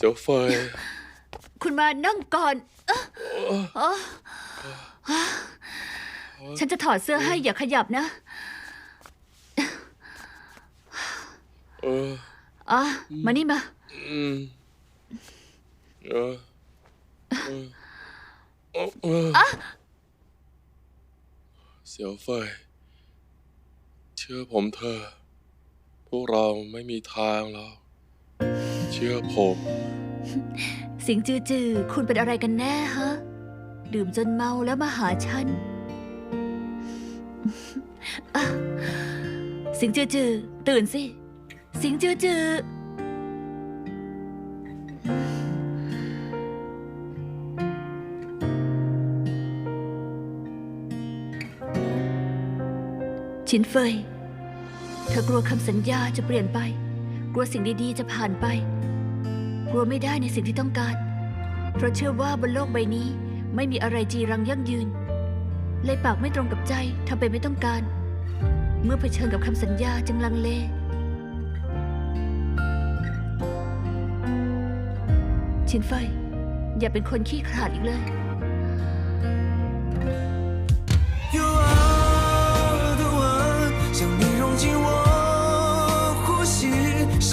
เสียวเฟยคุณมานั่งก่อนเอ้อเอ้อฉันจะถอดเสื้อให้อย่าขยับนะเอออะมานี่มา อืมเออเออเออเออเสียวเฟยเชื่อผมเถอะพวกเราไม่มีทางหรอกเชื่อผมสิงจือจือคุณเป็นอะไรกันแน่ฮะ ดื่มจนเมาแล้วมาหาฉันอะสิงจือจือตื่นสิสิงจือจือชินเฟย เธอกลัวคำสัญญาจะเปลี่ยนไป กลัวสิ่งดีๆจะผ่านไป กลัวไม่ได้ในสิ่งที่ต้องการ เพราะเชื่อว่าบนโลกใบนี้ ไม่มีอะไรจีรังยั่งยืน เลยปากไม่ตรงกับใจทำไปไม่ต้องการ เมื่อเผชิญกับคำสัญญาจึงลังเล ชินเฟย อย่าเป็นคนขี้ขลาดอีกเลย You are the one，想你融进我呼吸，想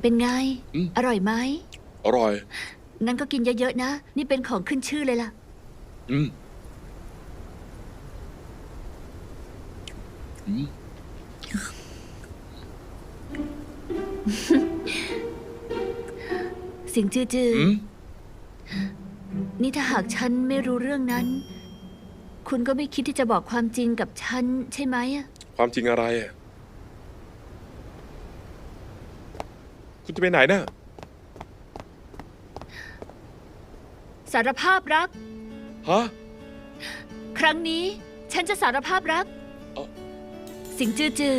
เป็นไง อืม อร่อยไหม อร่อย งั้นก็กินเยอะๆนะ นี่เป็นของขึ้นชื่อเลยล่ะ อืมอืมสิงจือจืออืมนี่ถ้าหากฉันไม่รู้เรื่องนั้น คุณก็ไม่คิดที่จะบอกความจริงกับฉันใช่ไหมอะความจริงอะไรอะ คุณจะไปไหนน่ะ สารภาพรัก ฮะ ครั้งนี้ฉันจะสารภาพรัก เอ้าสิงจือจือ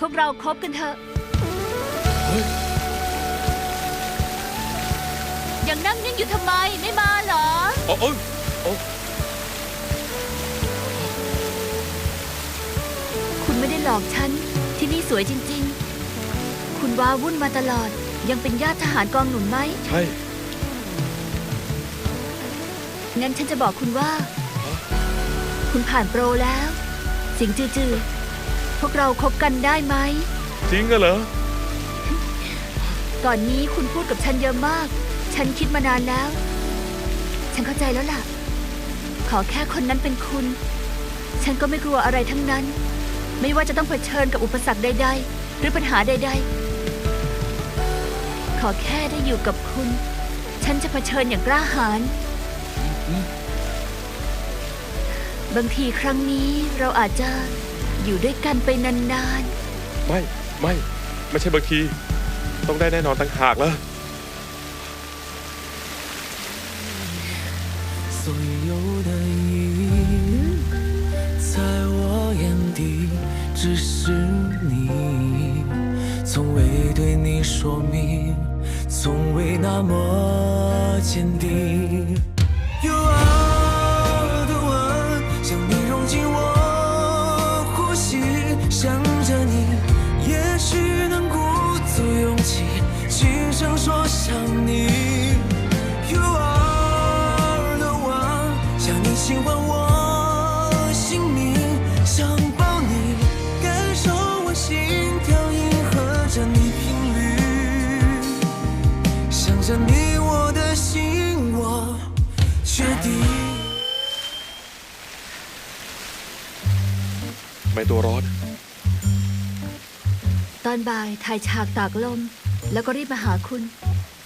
พวกเราคบกันเถอะเฮ้ยยังนั่งนิ่งอยู่ทำไมไม่มาเหรอโอ้โอ้ยโอ้คุณไม่ได้หลอกฉัน ที่นี่สวยจริงๆคุณ ว้าวุ่นมาตลอด ยังเป็นญาติทหารกองหนุนไหม ใช่ งั้นฉันจะบอกคุณว่า คุณผ่านโปรแล้ว สิงจือจือพวกเราคบกันได้ไหม จริงเหรอ ก่อนนี้คุณพูดกับฉันเยอะมาก ฉันคิดมานานแล้ว ฉันเข้าใจแล้วล่ะ ขอแค่คนนั้นเป็นคุณ ฉันก็ไม่กลัวอะไรทั้งนั้น ไม่ว่าจะต้องเผชิญกับอุปสรรคใด ๆ หรือปัญหาใด ๆ ขอแค่ได้อยู่กับคุณ ฉันจะเผชิญอย่างกล้าหาญ บางทีครั้งนี้เราอาจจะอยู่ด้วยกันไปนาน ไม่ ไม่ ไม่ใช่บางที ต้องได้แน่นอนตั้งหากแล้ว 所有的意，在我眼底只是你， 从未对你说明，从未那么坚定。 ตัวรอน ตอนบ่ายถ่ายฉากตากลม แล้วก็รีบมาหาคุณ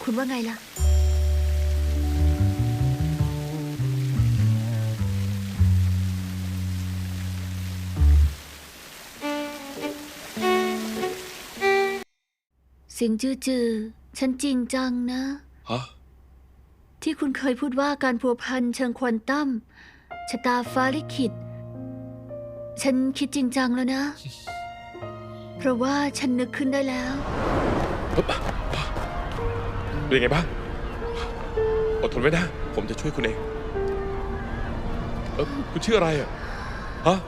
คุณว่าไงล่ะสียงจือจือฉันจริงจังนะ ฮะ ที่คุณเคยพูดว่าการพัวพันเชิงควอนตัมชะตาฟ้าลิขิต ฉันคิดจริงจังแล้วนะ เพราะว่าฉันนึกขึ้นได้แล้ว เป็นยังไงบ้าง อดทนไว้นะ ผมจะช่วยคุณเองเออคุณชื่ออะไรอะ ฮะ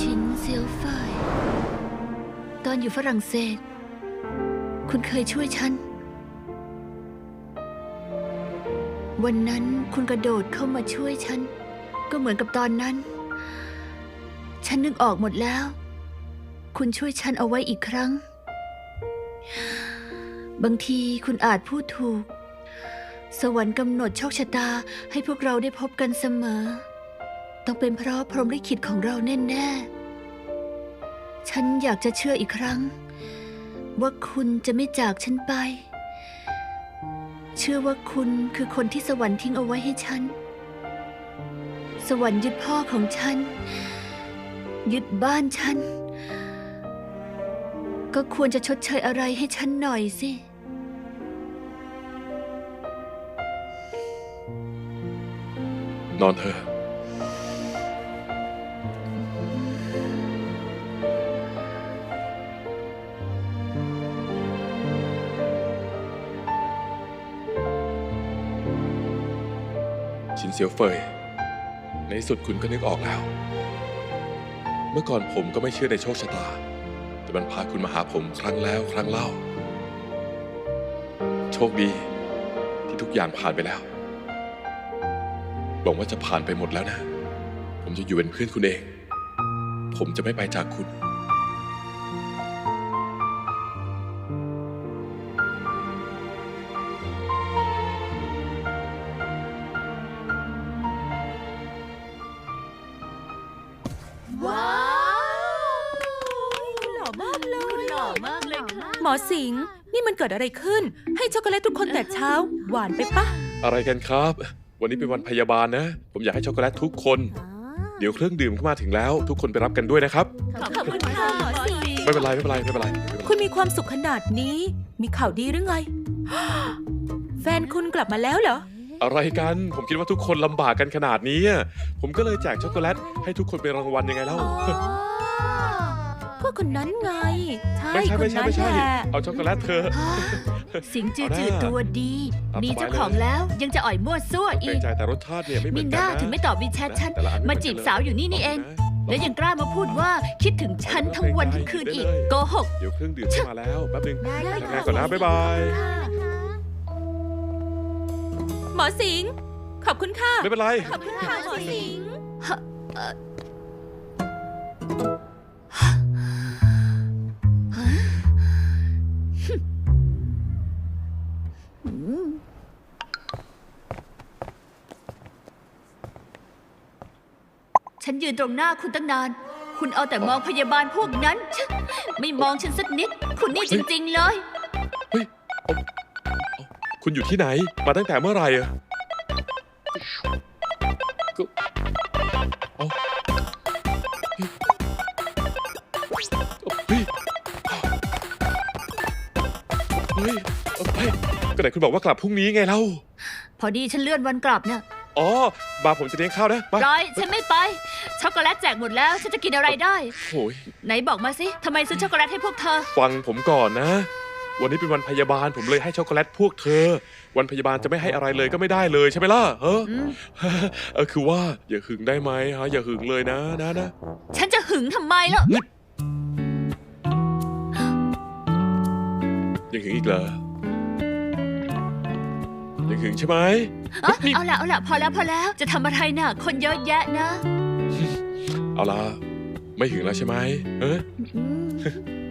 ชินเซียวฝ่ายตอนอยู่ฝรั่งเศส คุณเคยช่วยฉัน วันนั้นคุณกระโดดเข้ามาช่วยฉัน ก็เหมือนกับตอนนั้น ฉันนึกออกหมดแล้ว คุณช่วยฉันเอาไว้อีกครั้ง บางทีคุณอาจพูดถูก สวรรค์กำหนดโชคชะตาให้พวกเราได้พบกันเสมอ ต้องเป็นเพราะพรหมลิขิตของเราแน่ๆ ฉันอยากจะเชื่ออีกครั้ง ว่าคุณจะไม่จากฉันไป เชื่อว่าคุณคือคนที่สวรรค์ทิ้งเอาไว้ให้ฉัน สวรรค์ยึดพ่อของฉัน ยึดบ้านฉัน ก็ควรจะชดเชยอะไรให้ฉันหน่อยสิ นอนเถอะชินเซียวเฟย ในสุดคุณก็นึกออกแล้ว เมื่อก่อนผมก็ไม่เชื่อในโชคชะตา แต่มันพาคุณมาหาผมครั้งแล้วครั้งเล่า โชคดีที่ทุกอย่างผ่านไปแล้วหวังว่าจะผ่านไปหมดแล้วนะ ผมจะอยู่เป็นเพื่อนคุณเอง ผมจะไม่ไปจากคุณ หมอสิงห์นี่มันเกิดอะไรขึ้น ให้ช็อกโกแลตทุกคนแต่เช้า หวานไปปะ อะไรกันครับ วันนี้เป็นวันพยาบาลนะ ผมอยากให้ช็อกโกแลตทุกคน เดี๋ยวเครื่องดื่มก็มาถึงแล้ว ทุกคนไปรับกันด้วยนะครับ ขอบคุณค่ะหมอสิงห์ไม่เป็นไรไม่เป็นไรไม่เป็นไรไม่เป็นไรคุณมีความสุขขนาดนี้ มีข่าวดีหรือไง แฟนคุณกลับมาแล้วเหรอ อะไรกัน ผมคิดว่าทุกคนลำบากกันขนาดนี้อะผมก็เลยแจกช็อกโกแลตให้ทุกคนเป็นรางวัลยังไงเล่า ก็คนนั้นไง ใช่ไม่ใช่คนไม่ใช่นั้นไม่ใช่ แหละเอาช็อกโกแลตเธอะสิงจือเอาหน้าจือตัวดี เอามีสบายเจ้าของแล้วยังจะอ่อยมั่วซั่วเกรอีงกใจแต่รสชาติเนี่ยไม่เหมืมิอนนกันด้านะถึงไม่ตอบวิแชทฉัน แต่ละอันมาจีบสาวอยู่นี่นี่เองแล้วยังกล้ามาพูดว่าคิดถึงฉันทั้งวันทั้งคืนอีกโกหก เดี๋ยวเครื่องดื่มจะมาแล้วแป๊บนึงได้ทำค่ะงานก่อนนะบ๊ายบายหมอสิงห์ขอบคุณค่ะ ไม่เป็นไร ขอบคุณค่ะหมอสิง ฉันยืนตรงหน้าคุณตั้งนาน คุณเอาแต่มองพยาบาลพวกนั้นชะไม่มองฉันสักนิด คุณนี่จริง ๆ เลย เฮ้ยเอาเอาคุณอยู่ที่ไหน มาตั้งแต่เมื่อไหร่อะก็เอาเฮ้ยเฮ้ยเอาเฮ้ยก็ไหนคุณบอกว่ากลับพรุ่งนี้ไงเล่า พอดีฉันเลื่อนวันกลับเนี่ยอ๋อ บาร์ผมจะเลี้ยงข้าวนะมาร้อย ฉันไม่ไป ช็อกโกแลตแจกหมดแล้วฉันจะกินอะไรได้ โอ้ยไหนบอกมาสิทำไมซื้อช็อกโกแลตให้พวกเธอ ฟังผมก่อนนะ วันนี้เป็นวันพยาบาลผมเลยให้ช็อกโกแลตพวกเธอ วันพยาบาลจะไม่ให้อะไรเลยก็ไม่ได้เลยใช่ไหมล่ะเอออืมเออคือว่าอย่าหึงได้ไหมฮะอย่าหึงเลยนะนะนะฉันจะหึงทำไมล่ะยังหึงอีกเหรอยังหึงใช่ไหมเอ้าเอาละเอาละพอแล้วพอแล้วจะทำอะไรน่ะ คนเยอะแยะนะ เอาละไม่หึงแล้วใช่ไหมเออ อืม